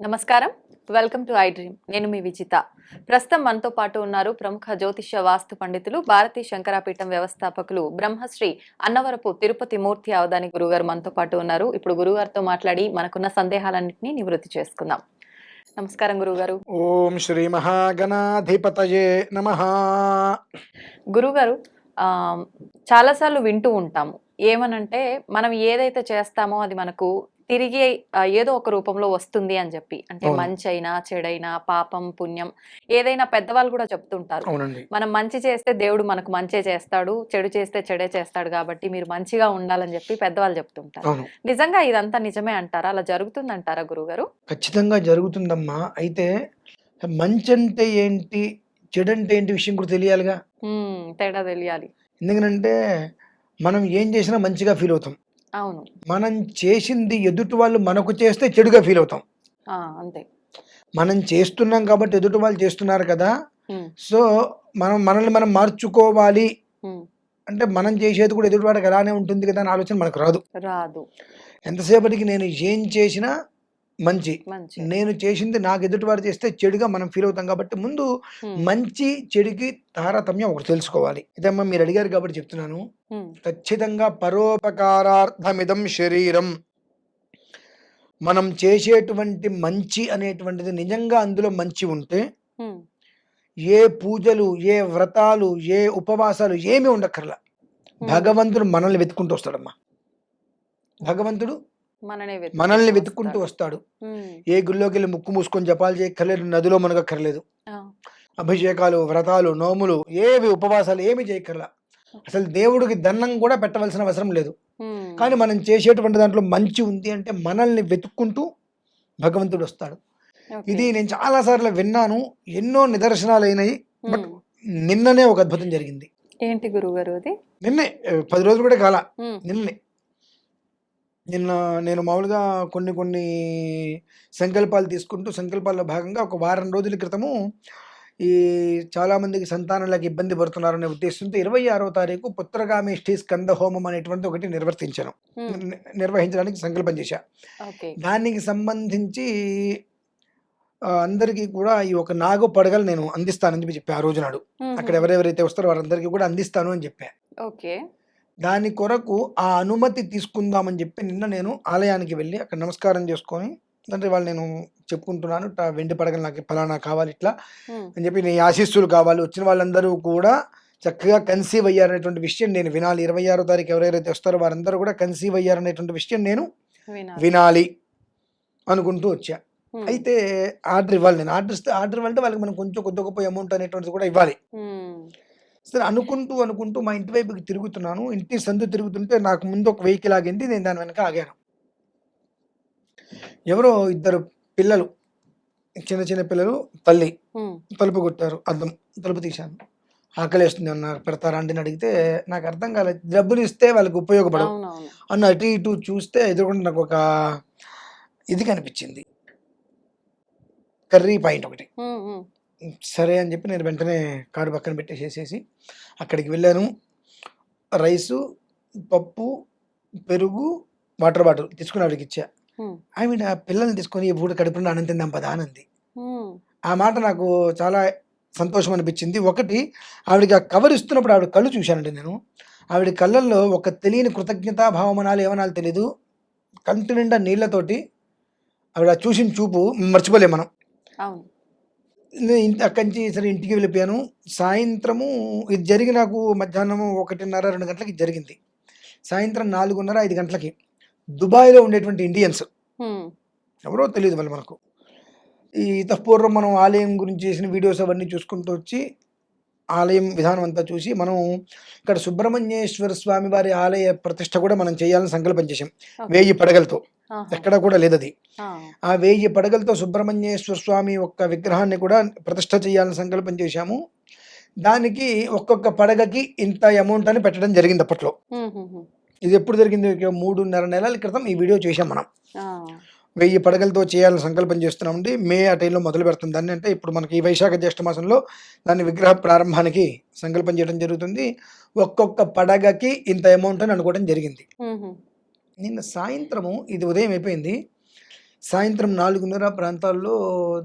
నమస్కారం. Welcome to I dream నేను మీ విజిత. ప్రస్తుతం మనతో పాటు ఉన్నారు ప్రముఖ జ్యోతిష్య వాస్తు పండితులు భారతీ శంకరాపీఠం వ్యవస్థాపకులు బ్రహ్మశ్రీ అన్నవరపు తిరుపతి మూర్తి అవధాని గురుగారు మనతో పాటు ఉన్నారు. ఇప్పుడు గురుగారితో మాట్లాడి మనకున్న సందేహాలన్నింటినీ నివృత్తి చేసుకుందాం. నమస్కారం గురుగారు. ఓం శ్రీ మహాగణాధిపతయే నమ. గురుగారు ఆ, చాలాసార్లు వింటూ ఉంటాము. ఏమనంటే మనం ఏదైతే చేస్తామో అది మనకు తిరిగి ఏదో ఒక రూపంలో వస్తుంది అని చెప్పి. అంటే. మంచి అయినా చెడైనా పాపం పుణ్యం ఏదైనా పెద్దవాళ్ళు కూడా చెప్తుంటారు. మనం మంచి చేస్తే దేవుడు మనకు మంచే చేస్తాడు చెడు చేస్తే చెడే చేస్తాడు కాబట్టి మీరు మంచిగా ఉండాలని చెప్పి పెద్దవాళ్ళు చెప్తుంటారు. నిజంగా ఇదంతా నిజమే అంటారా? అలా జరుగుతుందంటారా గురుగారు? ఖచ్చితంగా జరుగుతుందమ్మా. అయితే మంచి అంటే ఏంటి చెడు అంటే ఏంటి విషయం కూడా తెలియాలిగా. హ్మ్, తేడా తెలియాలి. ఎందుకంటే మనం ఏం చేసినా మంచిగా ఫీల్ అవుతాం. అవును. మనం చేసింది ఎదుటి వాళ్ళు మనకు చేస్తే చెడుగా ఫీల్ అవుతాం. అంతే. మనం చేస్తున్నాం కాబట్టి ఎదుటి వాళ్ళు చేస్తున్నారు కదా సో మనం మనల్ని మనం మార్చుకోవాలి. అంటే మనం చేసేది కూడా ఎదుటివాడికి అలానే ఉంటుంది కదా అనే ఆలోచన మనకు రాదు. రాదు. ఎంతసేపటికి నేను ఏం చేసినా మంచి. నేను చేసింది నాకు ఎదుటివాడు చేస్తే చెడుగా మనం ఫీల్ అవుతాం కాబట్టి ముందు మంచి చెడుకి తారతమ్యం ఒకటి తెలుసుకోవాలి. ఇదమ్మా మీరు అడిగారు కాబట్టి చెప్తున్నాను. ఖచ్చితంగా పరోపకారార్థమిదం శరీరం. మనం చేసేటువంటి మంచి అనేటువంటిది నిజంగా అందులో మంచి ఉంటే ఏ పూజలు ఏ వ్రతాలు ఏ ఉపవాసాలు ఏమీ ఉండక్కర్లా. భగవంతుడు మనల్ని వెతుక్కుంటూ వస్తాడమ్మా. భగవంతుడు మనల్ని వెతుక్కుంటూ వస్తాడు. ఏ గుళ్ళోకి వెళ్ళి ముక్కు మూసుకొని జపాలు చేయక్కర్లేదు నదిలో మునగక్కర్లేదు. అభిషేకాలు వ్రతాలు నోములు ఏవి ఉపవాసాలు ఏమి చేయక్కర్లా. అసలు దేవుడికి దండం కూడా పెట్టవలసిన అవసరం లేదు. కానీ మనం చేసేటువంటి దాంట్లో మంచి ఉంది అంటే మనల్ని వెతుక్కుంటూ భగవంతుడు వస్తాడు. ఇది నేను చాలా సార్లు విన్నాను ఎన్నో నిదర్శనాలు అయినాయి బట్. నిన్ననే ఒక అద్భుతం జరిగింది. ఏంటి గురుగారు అది? నిన్నే పది రోజులు కూడా కాల. నిన్నే. నిన్న నేను మామూలుగా కొన్ని కొన్ని సంకల్పాలు తీసుకుంటూ సంకల్పాల్లో భాగంగా ఒక వారం రోజుల క్రితము ఈ చాలామందికి సంతానాలకు ఇబ్బంది పడుతున్నారనే ఉద్దేశంతో ఇరవై ఆరో తారీఖు పుత్రగామేష్ఠి స్కంద హోమం అనేటువంటి ఒకటి నిర్వర్తించాను. హ్మ్, ని- నిర్వహించడానికి సంకల్పం చేశా. ఓకే. దానికి సంబంధించి అందరికీ కూడా ఈ ఒక నాగు పడగలు నేను అందిస్తానని చెప్పి చెప్పా ఆ రోజు నాడు. అక్కడ ఎవరెవరైతే వస్తారో వారందరికీ కూడా అందిస్తాను అని చెప్పా. ఓకే. దాని కొరకు ఆ అనుమతి తీసుకుందామని చెప్పి నిన్న నేను ఆలయానికి వెళ్ళి అక్కడ నమస్కారం చేసుకొని అంటే వాళ్ళు నేను చెప్పుకుంటున్నాను "ఇట్లా వెండి పడగలు నాకు ఫలానా కావాలి ఇట్లా అని చెప్పి నీ ఆశీస్సులు కావాలి. వచ్చిన వాళ్ళందరూ కూడా చక్కగా కన్సీవ్ అయ్యారనేటువంటి విషయం నేను వినాలి. ఇరవై ఆరో తారీఖు ఎవరెవరైతే వస్తారో వారందరూ కూడా కన్సీవ్ అయ్యారనేటువంటి విషయం నేను వినాలి. అనుకుంటూ వచ్చా. అయితే ఆర్డర్ ఇవ్వాలి. నేను ఆర్డర్ ఇస్తే ఆర్డర్ ఇవ్వాలంటే వాళ్ళకి మనం కొంచెం కొద్ది గొప్ప అమౌంట్ అనేటువంటిది కూడా ఇవ్వాలి. సరే అనుకుంటూ అనుకుంటూ మా ఇంటి వైపుకి తిరుగుతున్నాను. ఇంటి సందు తిరుగుతుంటే నాకు ముందు ఒక వెహికల్ ఆగింది. నేను దాని వెనక ఆగాను. ఎవరో ఇద్దరు పిల్లలు చిన్న చిన్న పిల్లలు తల్లి తలుపు కొట్టారు. అద్దం తలుపు తీశాను. ఆకలి వేస్తుంది అన్నారు పెడతారా అని అడిగితే నాకు అర్థం కాలేదు డబ్బులు ఇస్తే వాళ్ళకి ఉపయోగపడవు. అవునవును. అన్న అటు ఇటు చూస్తే ఎదురుకుండా నాకు ఒక ఇది కనిపించింది. కర్రీ పాయింట్ ఒకటి. సరే అని చెప్పి నేను వెంటనే కారు పక్కన పెట్టేసేసేసి అక్కడికి వెళ్ళాను. రైసు పప్పు పెరుగు వాటర్ బాటిల్ తీసుకుని ఆవిడకి ఇచ్చా. హ్మ్, ఆవిడ పిల్లల్ని తీసుకొని ఇప్పుడు కడుపులో అన్నం తిందాం పదా అని అంది హ్మ్, ఆ మాట నాకు చాలా సంతోషం అనిపించింది. ఒకటి ఆవిడకి ఆ కవర్ ఇస్తున్నప్పుడు ఆవిడ కళ్ళు చూశానండి నేను. ఆవిడ కళ్ళల్లో ఒక తెలియని కృతజ్ఞతా భావమనాలు ఏమనాలు తెలీదు. కంటి నిండా నీళ్ళతోటి ఆవిడ చూసిన చూపు మర్చిపోలేం మనం. నేను అక్కడి నుంచి సరే ఇంటికి వెళ్ళిపోయాను. సాయంత్రము ఇది జరిగి నాకు మధ్యాహ్నం ఒకటిన్నర రెండు గంటలకి జరిగింది. సాయంత్రం నాలుగున్నర ఐదు గంటలకి దుబాయ్లో ఉండేటువంటి ఇండియన్స్. ఎవరో తెలియదు వాళ్ళు మనకు. ఈ పూర్వం మనం ఆలయం గురించి చేసిన వీడియోస్ అవన్నీ చూసుకుంటూ వచ్చి ఆలయం విధానం అంతా చూసి మనం ఇక్కడ సుబ్రహ్మణ్యేశ్వర స్వామి వారి ఆలయ ప్రతిష్ట కూడా మనం చేయాలని సంకల్పం చేసాం. వేయి పడగలతో. ఎక్కడ కూడా లేదది. ఆ, వేయి పడగలతో సుబ్రహ్మణ్యేశ్వర స్వామి యొక్క విగ్రహాన్ని కూడా ప్రతిష్ట చేయాలని సంకల్పం చేశాము. దానికి ఒక్కొక్క పడగకి ఇంత అమౌంట్ అని పెట్టడం జరిగింది అప్పట్లో. ఇది ఎప్పుడు జరిగింది? మూడున్నర నెలల క్రితం ఈ వీడియో చేశాం మనం. వెయ్యి పడగలతో చేయాలని సంకల్పం చేస్తున్నామండి. మే ఆ టైంలో మొదలు పెడుతుంది దాన్ని అంటే ఇప్పుడు మనకి ఈ వైశాఖ జ్యేష్ఠ మాసంలో దాన్ని విగ్రహ ప్రారంభానికి సంకల్పం చేయడం జరుగుతుంది. ఒక్కొక్క పడగకి ఇంత అమౌంట్ అని అనుకోవడం జరిగింది. నిన్న సాయంత్రము ఇది ఉదయం అయిపోయింది. సాయంత్రం నాలుగున్నర ప్రాంతాల్లో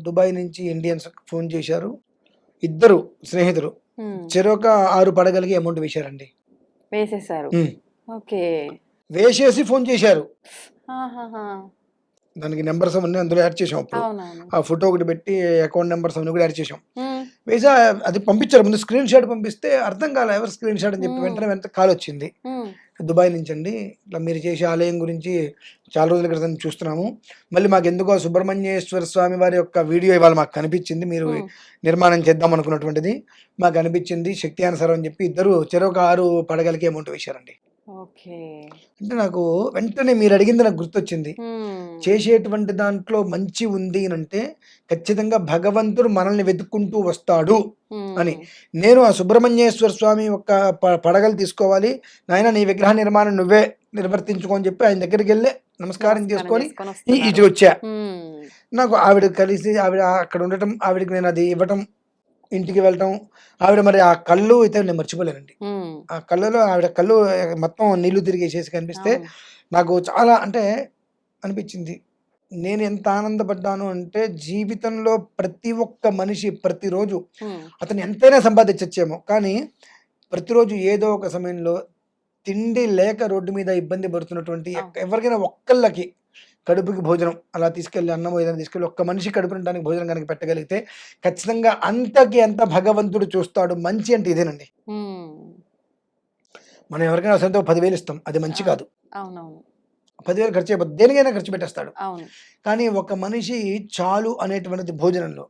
దుబాయ్ నుంచి ఇండియన్స్ ఫోన్ చేశారు. ఇద్దరు స్నేహితులు. చెరొక ఆరు పడగలకి అమౌంట్ వేశారండి. వేసేసారు. ఓకే. వేసేసి ఫోన్ చేశారు. దానికి నెంబర్స్ అవన్నీ అందులో యాడ్ చేసాం అప్పుడు. ఆ ఫోటో ఒకటి పెట్టి అకౌంట్ నెంబర్స్ అవన్నీ కూడా యాడ్ చేసాం వేసా అది పంపించారు. ముందు స్క్రీన్ షాట్ పంపిస్తే అర్థం కాలే ఎవరు స్క్రీన్ షాట్ అని చెప్పి. వెంటనే వెంటనే కాల్ వచ్చింది. దుబాయ్ నుంచి అండి ఇట్లా మీరు చేసే ఆలయం గురించి చాలా రోజుల క్రితం చూస్తున్నాము. మళ్ళీ మాకు ఎందుకో సుబ్రహ్మణ్యేశ్వర స్వామి వారి యొక్క వీడియో ఇవాళ మాకు కనిపించింది. మీరు నిర్మాణం చేద్దాం అనుకున్నటువంటిది. మాకు అనిపించింది. శక్తి అనుసారం అని చెప్పి ఇద్దరు చెరొక ఆరు పడగలకి అమౌంట్ వేశారండి. ఓకే. అంటే నాకు వెంటనే మీరు అడిగింది నాకు గుర్తొచ్చింది. చేసేటువంటి దాంట్లో మంచి ఉంది అని అంటే ఖచ్చితంగా భగవంతుడు మనల్ని వెతుక్కుంటూ వస్తాడు అని. నేను ఆ సుబ్రహ్మణ్యేశ్వర స్వామి యొక్క పడగలు తీసుకోవాలి. నాయన నీ విగ్రహ నిర్మాణం నువ్వే నిర్వర్తించుకో అని చెప్పి ఆయన దగ్గరికి వెళ్ళి నమస్కారం చేసుకొని. ఇటు వచ్చా నాకు ఆవిడ కలిసి ఆవిడ అక్కడ ఉండటం ఆవిడకి నేను అది ఇవ్వటం ఇంటికి వెళ్ళటం ఆవిడ మరి ఆ కళ్ళు అయితే నేను మర్చిపోలేనండి ఆ కళ్ళలో ఆవిడ కళ్ళు మొత్తం నీళ్ళు తిరిగేసేసి కనిపిస్తే. నాకు చాలా అంటే అనిపించింది. నేను ఎంత ఆనందపడ్డాను అంటే జీవితంలో ప్రతి ఒక్క మనిషి ప్రతిరోజు అతను ఎంతైనా సంపాదించచ్చేమో. కానీ ప్రతిరోజు ఏదో ఒక సమయంలో తిండి లేక రోడ్డు మీద ఇబ్బంది పడుతున్నటువంటి ఎవరికైనా ఒక్కళ్ళకి కడుపుకి భోజనం అలా తీసుకెళ్ళి అన్నం ఏదైనా తీసుకెళ్ళి ఒక్క మనిషి కడుపు నిండడానికి భోజనం కనుక పెట్టగలిగితే ఖచ్చితంగా అంతకి అంత భగవంతుడు చూస్తాడు. మంచి అంటే ఇదేనండి. మనం ఎవరికైనా అసలు పదివేలు ఇస్తాం. అది మంచి. కాదు. అవునవును. పదివేలు ఖర్చు అయిపోతుంది దేనికైనా ఖర్చు పెట్టేస్తాడు. కానీ ఒక మనిషి చాలు అనేటువంటిది భోజనంలో.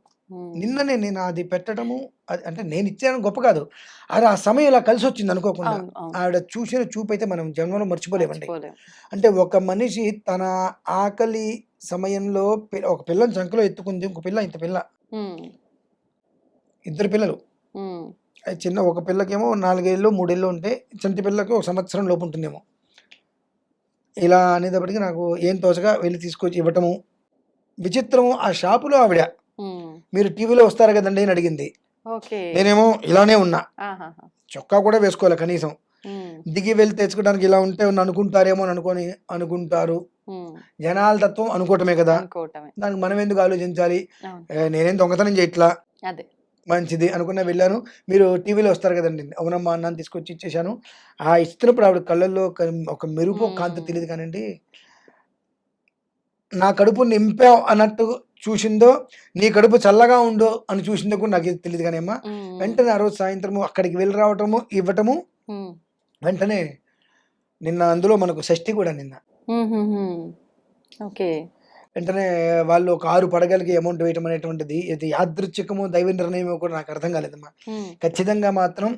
నిన్ననే నేను అది పెట్టడము అంటే నేను ఇచ్చాను గొప్ప కాదు. అది ఆ సమయం ఇలా కలిసి వచ్చింది అనుకోకుండా. ఆవిడ చూసిన చూపు అయితే మనం జన్మలో మర్చిపోలేమండి. మర్చిపోలేం. అంటే ఒక మనిషి తన ఆకలి సమయంలో ఒక పిల్లని చంకలో ఎత్తుకుంది ఇంకో పిల్ల ఇంత పిల్ల. ఇద్దరు పిల్లలు. చిన్న ఒక పిల్లకేమో నాలుగేళ్ళు మూడేళ్ళు ఉంటే చంటి పిల్లకి ఒక సంవత్సరం లోపు ఉంటుందేమో. ఇలా అనేటప్పటికి నాకు ఏం తోచగా వెళ్ళి తీసుకొచ్చి ఇవ్వటము. విచిత్రము ఆ షాపులో ఆవిడ. మీరు టీవీలో వస్తారు కదండి అని అడిగింది. నేనేమో ఇలానే ఉన్నా. చొక్కా కూడా వేసుకోవాలి కనీసం. దిగి వెళ్ళి తెచ్చుకోవడానికి ఇలా ఉంటే అనుకుంటారేమో అని అనుకొని అనుకుంటారు. జనాల తత్వం అనుకోవటమే కదా. దానికి మనం ఎందుకు ఆలోచించాలి? నేనేం దొంగతనం చేయట్లా మంచిది అనుకున్న వెళ్ళాను. మీరు టీవీలో వస్తారు కదండి. అవునమ్మా అన్నాను తీసుకొచ్చి ఇచ్చేసాను ఆ ఇస్తున్నప్పుడు ఆవిడ కళ్ళల్లో ఒక- ఒక మెరుపు కాంతి. తెలియదు కానండి. నా కడుపు నింపావు అన్నట్టు చూసిందో నీ కడుపు చల్లగా ఉందో అని చూసిందో కూడా నాకు తెలియదు కానీ అమ్మా. వెంటనే ఆ రోజు సాయంత్రము అక్కడికి వెళ్ళి రావటము ఇవ్వటము వెంటనే నిన్న అందులో మనకు షష్ఠి కూడా నిన్న. ఓకే. వెంటనే వాళ్ళు ఒక ఆరు పడగలకి అమౌంట్ వేయటం అనేటువంటిది ఇది యాదృచ్ఛికము దైవ నిర్ణయమో కూడా నాకు అర్థం కాలేదమ్మా. ఖచ్చితంగా మాత్రం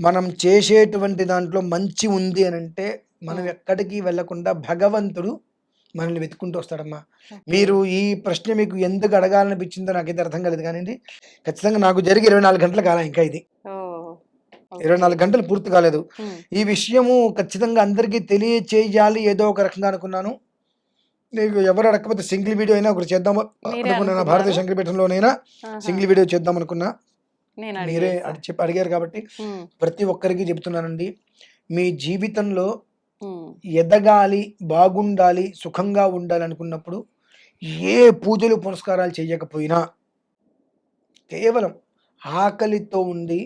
మనం చేసేటువంటి దాంట్లో మంచి ఉంది అని అంటే మనం. ఎక్కడికి వెళ్ళకుండా భగవంతుడు మనల్ని వెతుక్కుంటూ వస్తాడమ్మా. మీరు ఈ ప్రశ్న మీకు ఎందుకు అడగాలనిపించిందో నాకైతే అర్థం కాలేదు కానీ ఖచ్చితంగా నాకు జరిగి ఇరవై నాలుగు గంటలు కాలే ఇంకా ఇది. ఇరవై. నాలుగు గంటలు పూర్తి కాలేదు. ఈ విషయము ఖచ్చితంగా అందరికీ తెలియచేయాలి ఏదో ఒక రకంగా అనుకున్నాను. నీకు ఎవరు అడగకపోతే సింగిల్ వీడియో అయినా ఒకటి చేద్దాం మీరే అనుకున్నాను? భారతీయ? శంకరపీఠంలోనైనా. సింగిల్ వీడియో చేద్దాం అనుకున్నా. నేను మీరే చెప్పి అడిగారు కాబట్టి ప్రతి ఒక్కరికి చెప్తున్నానండి. మీ జీవితంలో ఎదగాలి బాగుండాలి సుఖంగా ఉండాలి అనుకున్నప్పుడు ఏ పూజలు పునస్కారాలు చేయకపోయినా కేవలం ఆకలితో ఉండి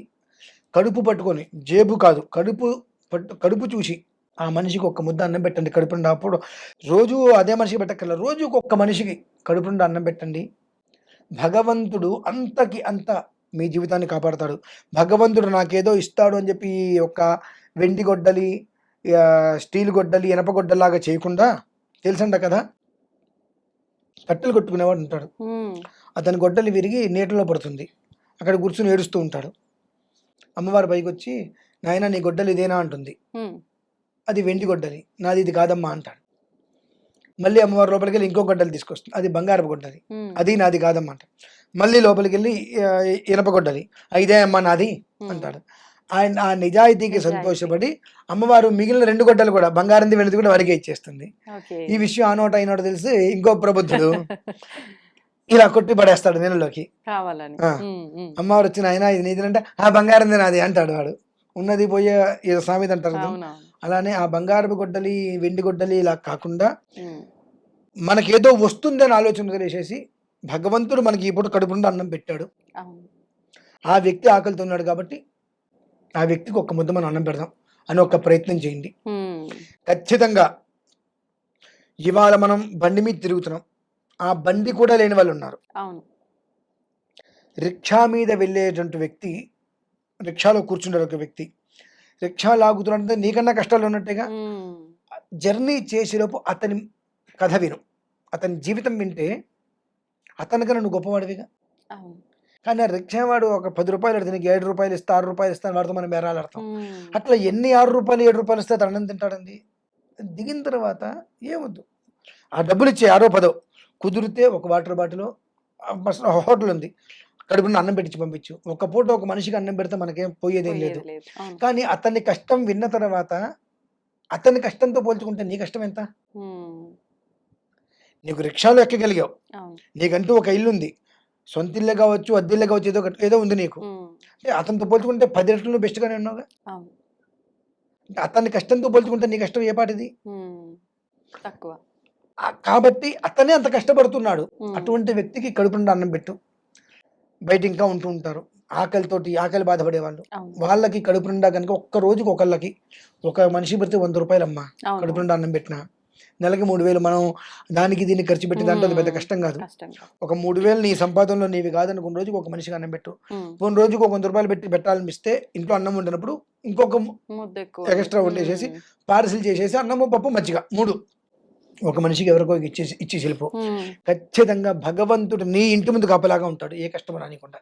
కడుపు పట్టుకొని జేబు కాదు కడుపు పట్టు కడుపు చూసి ఆ మనిషికి ఒక్క ముద్ద అన్నం పెట్టండి కడుపు నిండా. అప్పుడు రోజు అదే మనిషికి పెట్టక్కర్ల. రోజుకి ఒక్క మనిషికి కడుపు నిండా అన్నం పెట్టండి. భగవంతుడు అంతకి అంత మీ జీవితాన్ని కాపాడతాడు. భగవంతుడు నాకేదో ఇస్తాడు అని చెప్పి యొక్క వెండి గొడ్డలి స్టీల్ గొడ్డలి ఇనప గొడ్డలాగా చేయకుండా తెలుసంట కదా? కట్టెలు కొట్టుకునేవాడు ఉంటాడు. అతని గొడ్డలి విరిగి నీటిలో పడుతుంది. అక్కడ కూర్చుని ఏడుస్తూ ఉంటాడు. అమ్మవారి పైకి వచ్చి నాయన నీ గొడ్డలి ఇదేనా? అంటుంది. అది వెండి గొడ్డలి. నాది ఇది కాదమ్మా అంటాడు. మళ్ళీ అమ్మవారి లోపలికి వెళ్ళి ఇంకో గొడ్డలి తీసుకొస్తుంది. అది బంగారపు గొడ్డలి. అది నాది కాదమ్మా అంటాడు. మళ్ళీ లోపలికి వెళ్ళి ఇనప గొడ్డలి. ఇదే అమ్మా నాది అంటాడు. ఆయన ఆ నిజాయితీకి నిజాయితీ. సంతోషపడి అమ్మవారు మిగిలిన రెండు గొడ్డలు కూడా బంగారంది వెనది కూడా వారికే ఇచ్చేస్తుంది. ఈ విషయం ఆ నోట ఈ నోట తెలిసి ఇంకో ప్రబుద్ధుడు. ఇలా కొట్టి పడేస్తాడు నీళ్ళలోకి. కావాలని. అమ్మవారు వచ్చిన ఆయన ఇది నీదంటే ఆ బంగారంది నాది అంటాడు వాడు. ఉన్నది పోయే ఏదో సామెత అంటారు అలానే ఆ బంగారపు గొడ్డలి వెండి గొడ్డలి ఇలా కాకుండా మనకేదో వస్తుందని ఆలోచన వదిలేసేసి భగవంతుడు మనకి ఈ పూట కడుపు నిండా అన్నం పెట్టాడు. ఆ వ్యక్తి ఆకలితో ఉన్నాడు కాబట్టి ఆ వ్యక్తికి ఒక్క ముద్ద మనం అన్నం పెడదాం అని ఒక ప్రయత్నం చేయండి. ఖచ్చితంగా ఇవాళ మనం బండి మీద తిరుగుతున్నాం. ఆ బండి కూడా లేని వాళ్ళు ఉన్నారు. రిక్షా మీద వెళ్ళేటువంటి వ్యక్తి రిక్షాలో కూర్చుంటారు ఒక వ్యక్తి రిక్షా లాగుతున్నట్టే నీకన్నా కష్టాలు ఉన్నట్టుగా? జర్నీ చేసేలోపు అతని కథ విను. అతని జీవితం వింటే అతనికన్నా నువ్వు గొప్పవాడివిగా. కానీ ఆ రిక్షావాడు ఒక పది రూపాయలు అడితే నీకు ఏడు రూపాయలు ఇస్తా ఆరు రూపాయలు ఇస్తాను వాడితో మనం బేరాలాడతాం ఉమ్, అట్లా ఎన్ని ఆరు రూపాయలు ఏడు రూపాయలు ఇస్తే అన్నం తింటాడండి? దిగిన తర్వాత ఏమొద్దు. ఆ డబ్బులు ఇచ్చే ఆరో పదో కుదిరితే ఒక వాటర్ బాటిల్ హోటల్ ఉంది. కడుపున అన్నం పెట్టించి పంపించు. ఒక పూట ఒక మనిషికి అన్నం పెడితే మనకేం పోయేదేం లేదు. కానీ అతని కష్టం విన్న తర్వాత అతని కష్టంతో పోల్చుకుంటే నీ కష్టం ఎంత? నీకు రిక్షాలో ఎక్కగలిగావు. నీకంటూ ఒక ఇల్లు ఉంది. సొంత ఇల్లే కావచ్చు అద్దె ఇల్లే కావచ్చు ఏదో ఏదో ఉంది నీకు. అంటే అతనితో పోల్చుకుంటే పది రెట్లు బెస్ట్గానే ఉన్నావుగా? అతని కష్టంతో పోల్చుకుంటే నీ కష్టం ఏ పాటిది? తక్కువ. కాబట్టి అతనే అంత కష్టపడుతున్నాడు. అటువంటి వ్యక్తికి కడుపు నిండా అన్నం పెట్టు. బయట ఇంకా ఉంటూ ఉంటారు. ఆకలితోటి ఆకలి బాధపడే వాళ్ళు వాళ్ళకి కడుపు నిండా కనుక ఒక్క రోజుకి ఒకళ్ళకి ఒక మనిషి పెడితే వంద రూపాయలు అమ్మా కడుపు నిండా అన్నం పెట్టిన. నెలకి మూడు వేలు మనం దానికి దీన్ని ఖర్చు పెట్టి దాంట్లో అది పెద్ద. కష్టం కాదు. ఒక మూడు వేలు నీ సంపాదనలో నీవి కాదనుకున్న రోజుకి ఒక మనిషికి అన్నం పెట్టు. కొన్ని రోజుకి ఒక వంద రూపాయలు పెట్టి పెట్టాలనిపిస్తే ఇంట్లో అన్నం వండినప్పుడు ఇంకొక ఎక్స్ట్రా వండేసేసి పార్సిల్ చేసేసి అన్నము పప్పు మజ్జిగ మూడు. ఒక మనిషికి ఎవరికో ఇచ్చేసి ఇచ్చేసి వెళ్ళిపో ఖచ్చితంగా భగవంతుడు నీ ఇంటి ముందు కాపలాగా ఉంటాడు ఏ కష్టం రానికుండా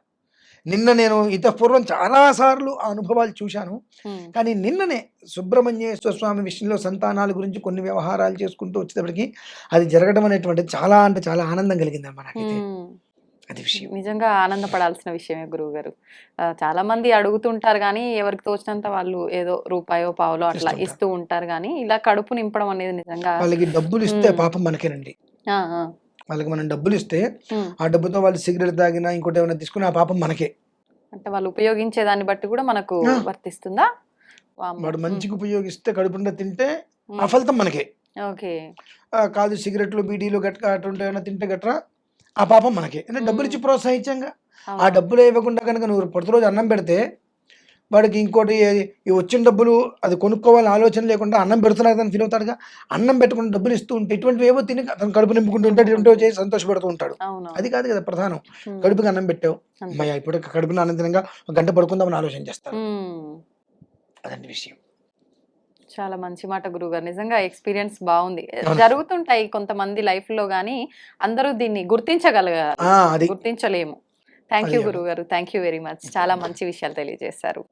నిన్న నేను ఇత పూర్వం చాలాసార్లు ఆ అనుభవాలు చూశాను. కానీ నిన్ననే సుబ్రహ్మణ్యేశ్వర స్వామి విషయంలో సంతానాల గురించి కొన్ని వ్యవహారాలు చేసుకుంటూ వచ్చేటప్పటికి అది జరగడం అనేటువంటిది చాలా అంటే చాలా ఆనందం కలిగింది అమ్మా నాకైతే. అది విషయం నిజంగా ఆనందపడాల్సిన విషయమే గురువు గారు చాలా మంది అడుగుతుంటారు కానీ ఎవరికి తోచినంత వాళ్ళు ఏదో రూపాయో పావులో అట్లా. ఇస్తూ ఉంటారు కానీ ఇలా కడుపు నింపడం అనేది నిజంగా వాళ్ళకి డబ్బులు ఇస్తే. పాపం మనకేనండి వాళ్ళకి మనం డబ్బులు ఇస్తే. ఆ డబ్బుతో వాళ్ళు సిగరెట్ తాగినా ఇంకోటి ఏమైనా తీసుకుని ఆ పాపం మనకే అంటే వాళ్ళు ఉపయోగించే దాన్ని బట్టి కూడా మనకు. వర్తిస్తుందా. వాడు మంచికి ఉపయోగిస్తే కడుపుండా తింటే ఆ ఫలితం మనకే ఓకే కాదు సిగరెట్లు బీడీలు గట్రా అటువంటి ఏమైనా తింటే గట్రా ఆ పాపం మనకే. అంటే డబ్బులు ఇచ్చి ప్రోత్సహించాంగా. ఆ. డబ్బులు ఇవ్వకుండా కనుక నువ్వు ప్రతిరోజు అన్నం పెడితే వాడికి ఇంకోటి ఈ వచ్చిన డబ్బులు అది కొనుక్కోవాలని ఆలోచన లేకుండా అన్నం పెడుతున్నా ఫీల్ అవుతాడుగా. అన్నం పెట్టుకుని డబ్బులు ఇస్తూ ఉంటే ఇటువంటివి ఏవో తిని అతను కడుపు నింపుకుంటూ ఉంటాడు ఇటువంటివి చేసి సంతోషపడుతూ ఉంటాడు. అది కాదు కదా ప్రధానం. కడుపుకి అన్నం పెట్టావు. అమ్మయ్య ఇప్పుడు కడుపున ఒక గంట పడుకుందామని ఆలోచన చేస్తాడు. అదండి విషయం. చాలా మంచి మాట గురుగారు నిజంగా ఎక్స్పీరియన్స్ బాగుంది. జరుగుతుంటాయి కొంతమంది లైఫ్లో గానీ అందరూ దీన్ని గుర్తించగలగాలి. గుర్తించలేము. Thank you. గురుగారు థ్యాంక్ యూ వెరీ మచ్. చాలా మంచి విషయాలు తెలియజేశారు.